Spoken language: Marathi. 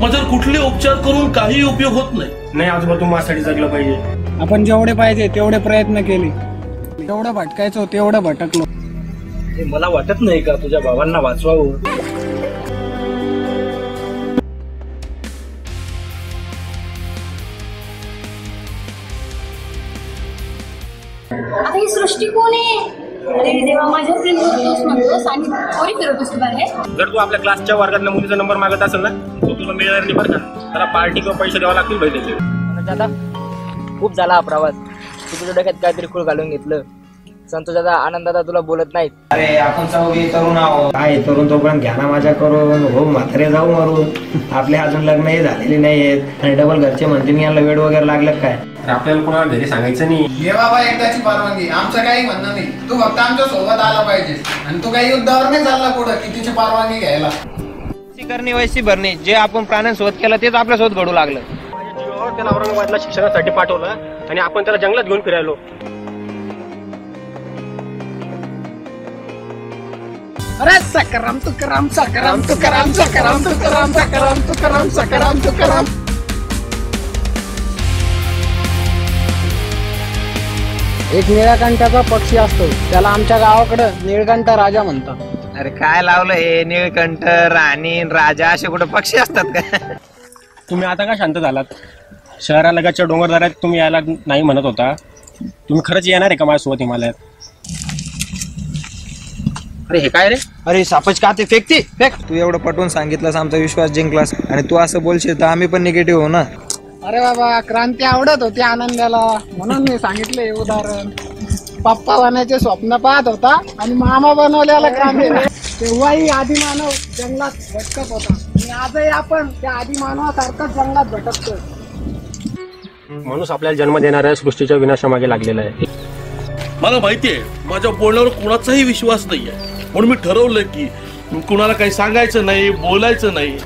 मग जर कुठले उपचार करून काही उपयोग होत नाही. नाही आजोबा तू माझ्यासाठी जगलं पाहिजे. आपण जेवढे पाहिजे तेवढे प्रयत्न केले. जेवढं भटकायचो तेवढं भटकलो. हे मला वाटत नाही का तुझ्या भावांना वाचवावं? आता ही सृष्टी कोण आहे? अरे देवा माझ्या फ्रेंड म्हणतोस आणि चोरी फिरवतोस तू बाहेर. जर तू आपल्या क्लासच्या वर्गातल्या मुलीचा नंबर मागत असेल ना तुला मिळणार नाही बरं का. त्याला पार्टी किंवा पैसे द्यावा लागतील भाई त्याचे. दादा खूप झाला हा प्रवास. तू तुझ्या डोक्यात काहीतरी खूळ घालून घेतलं. संतोष दादा आनंद दादा तुला बोलत नाहीत. अरे आपण चौघी तरुण आहोत. काय तरुण तोपर्यंत घ्या ना माझ्या करून. हो म्हातारे जाऊ मारून. आपले अजून लग्नही झालेली नाहीयेत. आणि डबल घरचे म्हणतील यांना वेळ वगैरे लागलं काय? तर आपल्याला कोणाला घरी सांगायचं नाही. घे बाबा एकदाची परवानगी. आमचं काही म्हणणं नाही. तू फक्त आमच्यासोबत आला पाहिजे. आणि तू काही युद्धावर नाही चालला पुढं की तिची परवानगी घ्यायला. करणे वैसी भरणे जे आपण प्राण्यांसोबत केलं तेच आपल्यासोबत घडू लागलं. माझ्या जीवावर त्याला औरंगाबादला शिक्षणासाठी पाठवलं आणि आपण त्याला जंगलात घेऊन फिरायलो. अरे सकराम तुकाराम सकराम तुकाराम सकराम तुकाराम सकराम तुकाराम सकराम तुकाराम. एक निळकंठाचा पक्षी असतो त्याला आमच्या गावाकडं निळकंठ राजा म्हणतात. अरे काय लावलं हे निळकंठ राणी राजा असे कुठे पक्षी असतात का? तुम्ही आता का शांत झालात? शहरालगतच्या डोंगरदऱ्यात तुम्ही यायला नाही म्हणत होता. तुम्ही खरंच येणार आहे का माझ्यासोबत हिमालयात? अरे हे काय रे? अरे सापच का ते फेकते? फेक. तू एवढं पटवून सांगितलंस आमचा विश्वास जिंकलास. आणि तू असं बोलशील तर आम्ही पण निगेटिव्ह हो ना? अरे बाबा क्रांती आवडत होती आनंदाला. म्हणून मी सांगितले हे उदाहरण. पप्पा बनायचे स्वप्न पाहत होता आणि मामा बनवलेला काम तेव्हाही आधी मानव जंगलात भटकत होता. आणि आजही आपण त्या आधी मानवासारखंच जंगलात भटकतोय. माणूस आपल्याला जन्म देणाऱ्या सृष्टीच्या विनाशामागे लागलेला आहे. मला माहितीये माझ्या बोलण्यावर कोणाचाही विश्वास नाहीये. म्हणून मी ठरवलं की कुणाला काही सांगायचं नाही बोलायचं नाही.